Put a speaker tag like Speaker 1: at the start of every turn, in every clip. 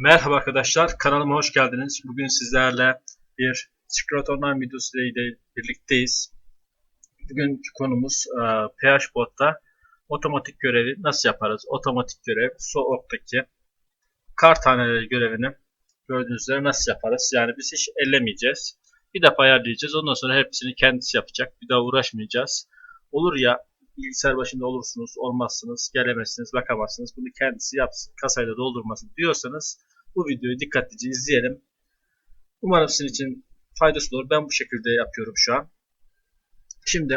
Speaker 1: Merhaba arkadaşlar, kanalıma hoş geldiniz. Bugün sizlerle bir Secret Online videosu ile birlikteyiz. Bugünkü konumuz e, PHBot'ta otomatik görevi nasıl yaparız? Otomatik görev, SOOK'taki kar taneleri görevini gördüğünüz üzere nasıl yaparız? Yani biz hiç ellemeyeceğiz. Bir defa ayarlayacağız. Ondan sonra hepsini kendisi yapacak. Bir daha uğraşmayacağız. Olur ya bilgisayar başında olursunuz, olmazsınız, gelemezsiniz, bakamazsınız. Bunu kendisi yapsın, kasayla doldurmasın diyorsanız bu videoyu dikkatlice izleyelim. Umarım sizin için faydası olur. Ben bu şekilde yapıyorum şu an. Şimdi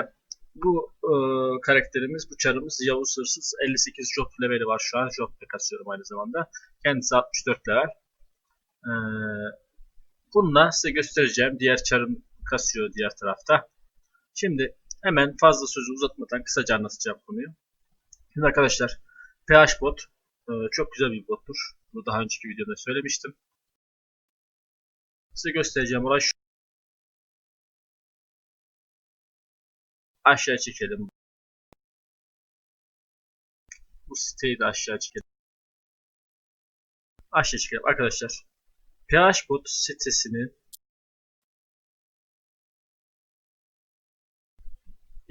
Speaker 1: bu e, karakterimiz, bu çarımız Yavuz Hırsız. 58 job leveli var şu an. Job kasıyorum aynı zamanda. Kendisi 64 level. E, bununla size göstereceğim. Diğer çarım kasıyor diğer tarafta. Şimdi hemen fazla sözü uzatmadan kısaca anlatacağım konuyu. Şimdi arkadaşlar PHBot e, çok güzel bir bottur. Bunu daha önceki videoda söylemiştim. Size göstereceğim olay şu. Aşağı çekelim. Bu siteyi de aşağı çekelim. Aşağı çekelim arkadaşlar. PHBot sitesinin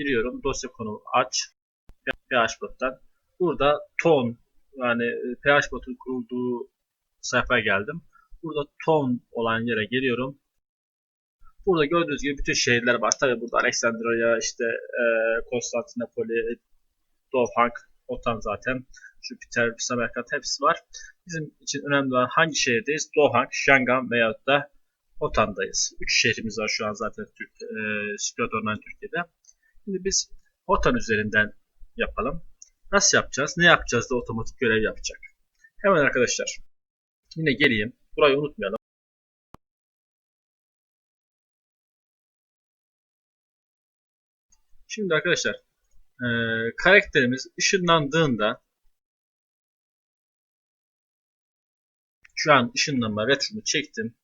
Speaker 1: giriyorum. Dosya konumu aç. PHBot'tan. Burada ton yani PHBot'un kurulduğu sayfaya geldim. Burada ton olan yere geliyorum. Burada gördüğünüz gibi bütün şehirler var. Tabi burada Alexandria, işte e, Konstantinopoli, Dohang, Otan zaten. Jüpiter, Samarkand hepsi var. Bizim için önemli olan hangi şehirdeyiz? Dohang, Şangam veyahut da Otan'dayız. Üç şehrimiz var şu an zaten Türk, e, Türkiye'de. Şimdi biz Otan üzerinden yapalım. Nasıl yapacağız? Ne yapacağız da otomatik görev yapacak? Hemen arkadaşlar. Yine geleyim. Burayı unutmayalım. Şimdi arkadaşlar e, karakterimiz ışınlandığında şu an ışınlanma retromu çektim.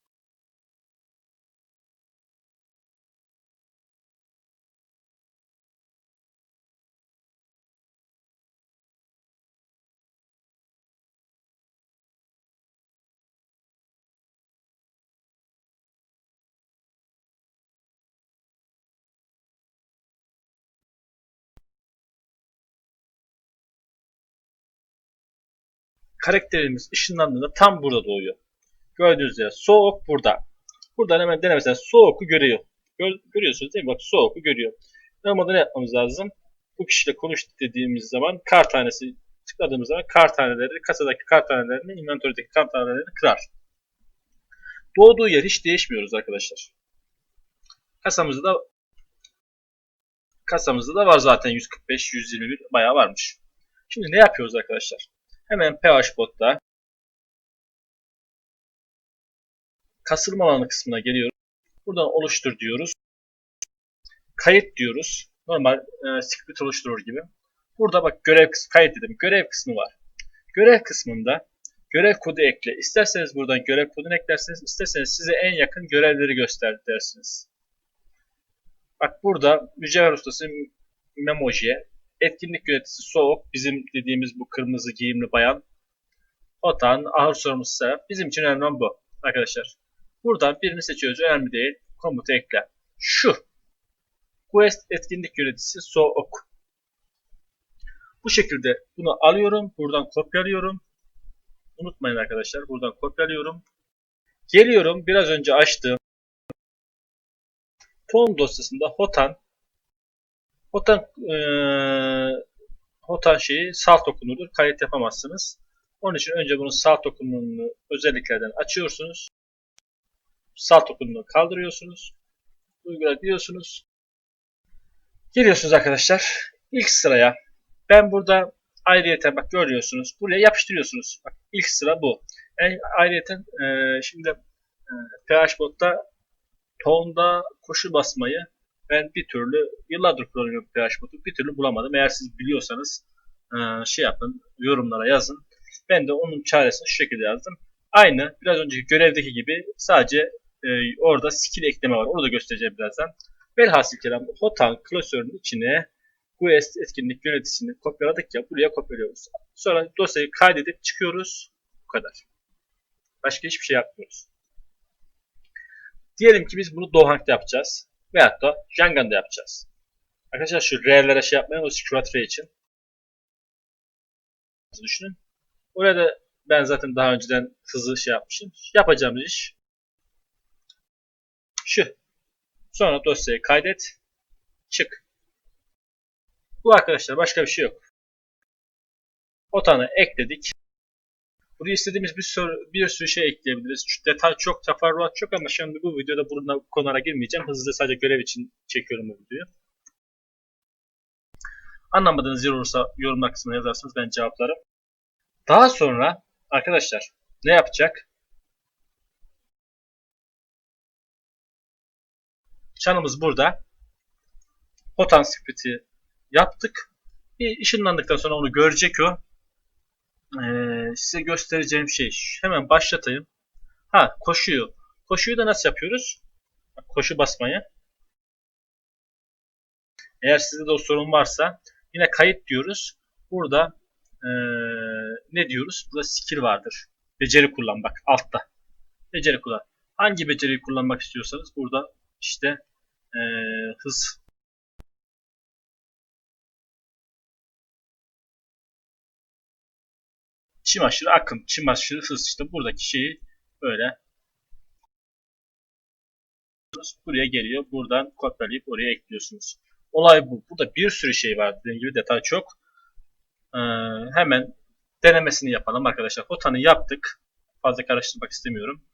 Speaker 1: Karakterimiz ışınlandığında tam burada doğuyor. Gördüğünüz üzere soğuk burada. Buradan hemen denemesine soğuku görüyor. Gör, görüyorsunuz değil mi? Bak soğuku görüyor. Normalde ne yapmamız lazım? Bu kişiyle konuş dediğimiz zaman kar tanesi tıkladığımız zaman kar taneleri, kasadaki kar tanelerini, inventory'deki kar tanelerini kırar. Doğduğu yer hiç değişmiyoruz arkadaşlar. Kasamızda da kasamızda da var zaten 145, 121 bayağı varmış. Şimdi ne yapıyoruz arkadaşlar? Hemen PHBot'ta kasılma alanı kısmına geliyoruz. Buradan oluştur diyoruz. Kayıt diyoruz. Normal e, script oluşturur gibi. Burada bak görev kısmı, kayıt dedim. Görev kısmı var. Görev kısmında görev kodu ekle. İsterseniz buradan görev kodunu eklersiniz. isterseniz size en yakın görevleri göster dersiniz. Bak burada mücevher ustası Memoji'ye etkinlik yöneticisi Soğuk, bizim dediğimiz bu kırmızı giyimli bayan. Otan, ahır sorumlusu Serap. Bizim için önemli bu arkadaşlar. Buradan birini seçiyoruz. Önemli değil. Komutu ekle. Şu. Quest etkinlik yöneticisi Soğuk. Bu şekilde bunu alıyorum. Buradan kopyalıyorum. Unutmayın arkadaşlar. Buradan kopyalıyorum. Geliyorum. Biraz önce açtığım ton dosyasında Hotan Hotan, e, Hotan şeyi salt okunudur. Kayıt yapamazsınız. Onun için önce bunun salt okunumunu özelliklerden açıyorsunuz. Salt okunumunu kaldırıyorsunuz. Uygula. Geliyorsunuz arkadaşlar. İlk sıraya ben burada ayrıyeten bak görüyorsunuz. Buraya yapıştırıyorsunuz. Bak ilk sıra bu. Yani ayrıyeten e, şimdi e, PHBot'ta tonda koşu basmayı ben bir türlü yıllardır kullanıyorum PHBot'u bir türlü bulamadım. Eğer siz biliyorsanız e, şey yapın yorumlara yazın. Ben de onun çaresini şu şekilde yazdım. Aynı biraz önceki görevdeki gibi sadece e, orada skill ekleme var. Onu da göstereceğim birazdan. Velhasıl kelam Hotan klasörünün içine Quest etkinlik yöneticisini kopyaladık ya buraya kopyalıyoruz. Sonra dosyayı kaydedip çıkıyoruz. Bu kadar. Başka hiçbir şey yapmıyoruz. Diyelim ki biz bunu Dohang'da yapacağız. Veyahut da Jangan'da yapacağız. Arkadaşlar şu R'lere şey yapmayın o Ray için. Düşünün. Orada da ben zaten daha önceden hızlı şey yapmışım. Yapacağımız iş şu. Sonra dosyayı kaydet. Çık. Bu arkadaşlar başka bir şey yok. Otanı ekledik. Buraya istediğimiz bir sürü, bir sürü şey ekleyebiliriz. Şu detay çok, teferruat çok ama şimdi bu videoda bununla bu konulara girmeyeceğim. Hızlıca sadece görev için çekiyorum bu videoyu. Anlamadığınız yer olursa yorumlar kısmına yazarsınız ben cevaplarım. Daha sonra arkadaşlar ne yapacak? Çanımız burada. Potan split'i yaptık. Bir ışınlandıktan sonra onu görecek o. Ee, size göstereceğim şey hemen başlatayım. Ha koşuyu. Koşuyu da nasıl yapıyoruz? Koşu basmayı. Eğer sizde de o sorun varsa yine kayıt diyoruz. Burada ee, ne diyoruz? Burada skill vardır. Beceri kullan bak altta. Beceri kullan. Hangi beceriyi kullanmak istiyorsanız burada işte ee, hız çim aşırı akım, çim aşırı hız işte buradaki şeyi böyle buraya geliyor. Buradan kopyalayıp oraya ekliyorsunuz. Olay bu. Burada bir sürü şey var. Dediğim gibi detay çok. Ee, hemen denemesini yapalım arkadaşlar. Hotanı yaptık. Fazla karıştırmak istemiyorum.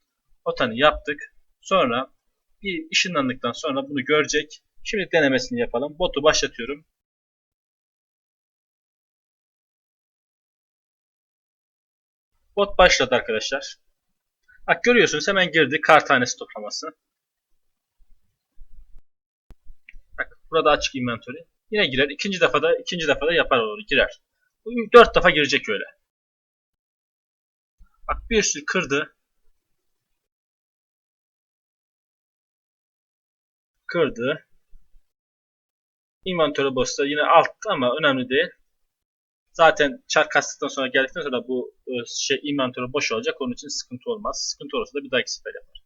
Speaker 1: Hotanı yaptık. Sonra bir ışınlandıktan sonra bunu görecek. Şimdi denemesini yapalım. Botu başlatıyorum. Bot başladı arkadaşlar. Bak görüyorsunuz hemen girdi kar tanesi toplaması. Bak burada açık inventory. Yine girer. İkinci defada ikinci defada yapar olur girer. Dört defa girecek öyle. Bak bir sürü kırdı. Kırdı. Inventory boss'ta yine altta ama önemli değil. Zaten çark kastıktan sonra geldikten sonra bu e, şey inventörü boş olacak. Onun için sıkıntı olmaz. Sıkıntı olursa da bir dahaki sefer yapar.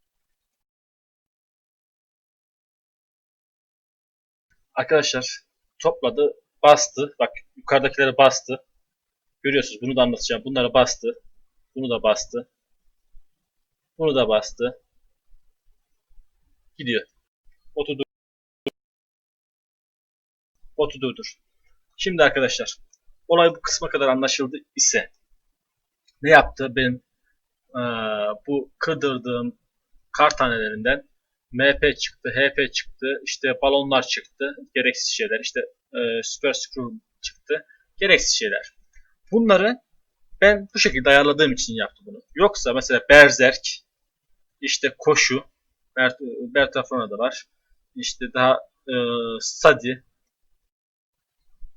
Speaker 1: Arkadaşlar topladı, bastı. Bak yukarıdakileri bastı. Görüyorsunuz bunu da anlatacağım. Bunları bastı. Bunu da bastı. Bunu da bastı. Gidiyor. Botu dur. Botu durdur. Şimdi arkadaşlar olay bu kısma kadar anlaşıldı ise ne yaptı? Ben e, bu kırdırdığım kar tanelerinden MP çıktı, HP çıktı, işte balonlar çıktı, gereksiz şeyler, işte e, Super Screw çıktı, gereksiz şeyler. Bunları ben bu şekilde ayarladığım için yaptım bunu. Yoksa mesela Berserk, işte koşu, Bert, Bertafrona da var, işte daha e, Study,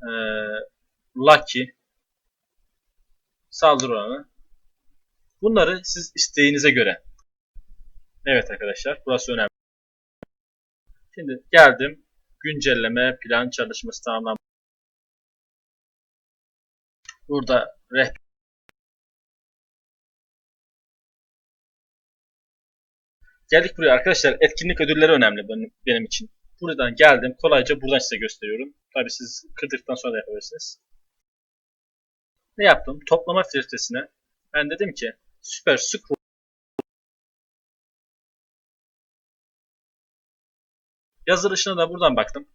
Speaker 1: e, Lucky, saldırı oranı. Bunları siz isteğinize göre. Evet arkadaşlar burası önemli. Şimdi geldim. Güncelleme, plan çalışması tamamlan. Burada rehber Geldik buraya arkadaşlar. Etkinlik ödülleri önemli benim, benim için. Buradan geldim. Kolayca buradan size gösteriyorum. Tabi siz kırdıktan sonra da yapabilirsiniz. Ne yaptım? Toplama filtresine ben dedim ki süper scroll yazılışına da buradan baktım.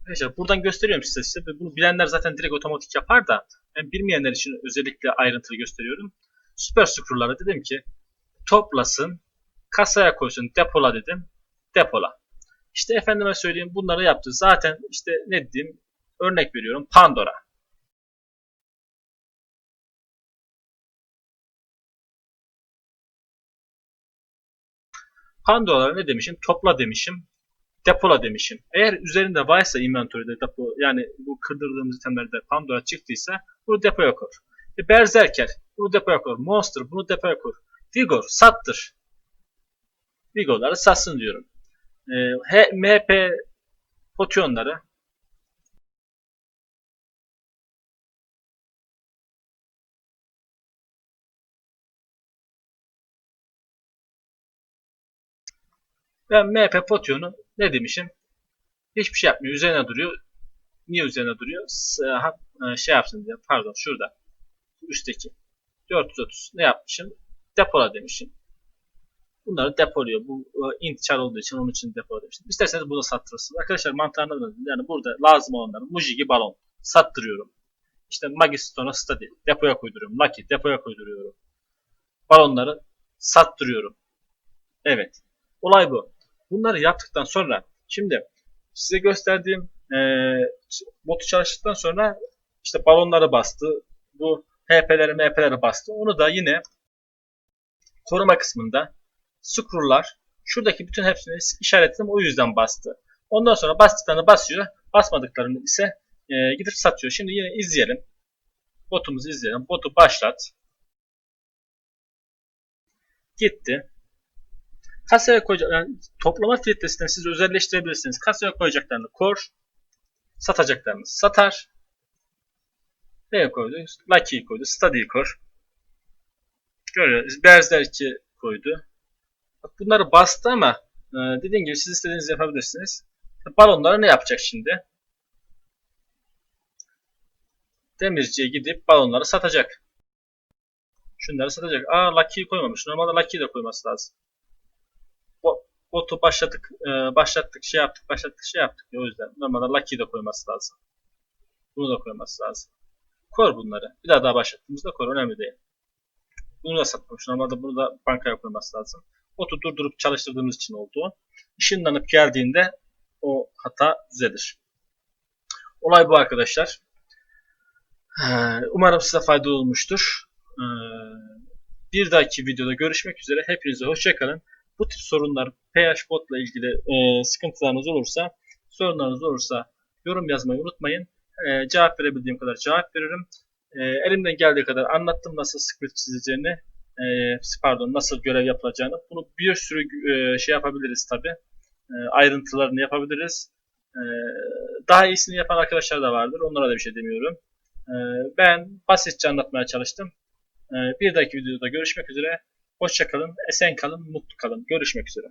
Speaker 1: Arkadaşlar buradan gösteriyorum size. size. Bunu bilenler zaten direkt otomatik yapar da ben bilmeyenler için özellikle ayrıntılı gösteriyorum. Süper scroll'lara dedim ki toplasın, kasaya koysun, depola dedim. Depola. İşte efendime söyleyeyim bunları yaptı. Zaten işte ne diyeyim örnek veriyorum Pandora. Pandora'lara ne demişim? Topla demişim. Depola demişim. Eğer üzerinde varsa inventory'de depo yani bu kırdırdığımız itemlerde Pandora çıktıysa bunu depoya koy. E, Berserker bunu depoya koy. Monster bunu depoya koy. Vigor sattır. Vigor'ları satsın diyorum. Ee, e, MHP poçyonları Ben MHP potyonu ne demişim? Hiçbir şey yapmıyor. Üzerine duruyor. Niye üzerine duruyor? E, e, şey yapsın diye. Pardon şurada. Üstteki. 430 ne yapmışım? Depola demişim. Bunları depoluyor. Bu e, int char olduğu için onun için depola demiştim. İsterseniz bunu sattırırsınız. Arkadaşlar mantığını anladınız. Yani burada lazım olanları Mujigi balon sattırıyorum. İşte Magistone'a Study depoya koyduruyorum. Lucky depoya koyduruyorum. Balonları sattırıyorum. Evet. Olay bu. Bunları yaptıktan sonra şimdi size gösterdiğim e, botu çalıştıktan sonra işte balonları bastı. Bu HP'leri MP'leri bastı. Onu da yine koruma kısmında scroll'lar şuradaki bütün hepsini işaretledim o yüzden bastı. Ondan sonra bastıklarını basıyor. Basmadıklarını ise e, gidip satıyor. Şimdi yine izleyelim. Botumuzu izleyelim. Botu başlat. Gitti. Kasaya koyacak yani toplama filtresinden siz özelleştirebilirsiniz. Kasaya koyacaklarını kor, satacaklarını satar. Neye koydu? Lucky'yi koydu, Study'yi kor. Görüyoruz. Berserk'i koydu. Bak bunları bastı ama e, dediğim gibi siz istediğinizi yapabilirsiniz. Balonları ne yapacak şimdi? Demirciye gidip balonları satacak. Şunları satacak. Aa Lucky'yi koymamış. Normalde Lucky'yi de koyması lazım. Bo- Botu başlattık, e, başlattık, şey yaptık, başlattık, şey yaptık. O yüzden normalde Lucky'yi de koyması lazım. Bunu da koyması lazım. Koy bunları. Bir daha daha başlattığımızda koy. Önemli değil. Bunu da satmamış. Normalde bunu da bankaya koyması lazım. Botu durdurup çalıştırdığımız için oldu. Işınlanıp geldiğinde o hata düzelir. Olay bu arkadaşlar. Ee, Umarım size faydalı olmuştur. Ee, Bir dahaki videoda görüşmek üzere. Hepinize hoşçakalın. Bu tip sorunlar PHBot ile ilgili e, sıkıntılarınız olursa, sorunlarınız olursa yorum yazmayı unutmayın. E, cevap verebildiğim kadar cevap veririm. Elimden geldiği kadar anlattım nasıl script çizeceğini, e, pardon nasıl görev yapılacağını. Bunu bir sürü e, şey yapabiliriz tabi. E, ayrıntılarını yapabiliriz. E, daha iyisini yapan arkadaşlar da vardır. Onlara da bir şey demiyorum. E, ben basitçe anlatmaya çalıştım. E, bir dahaki videoda görüşmek üzere. Hoşçakalın, esen kalın, mutlu kalın. Görüşmek üzere.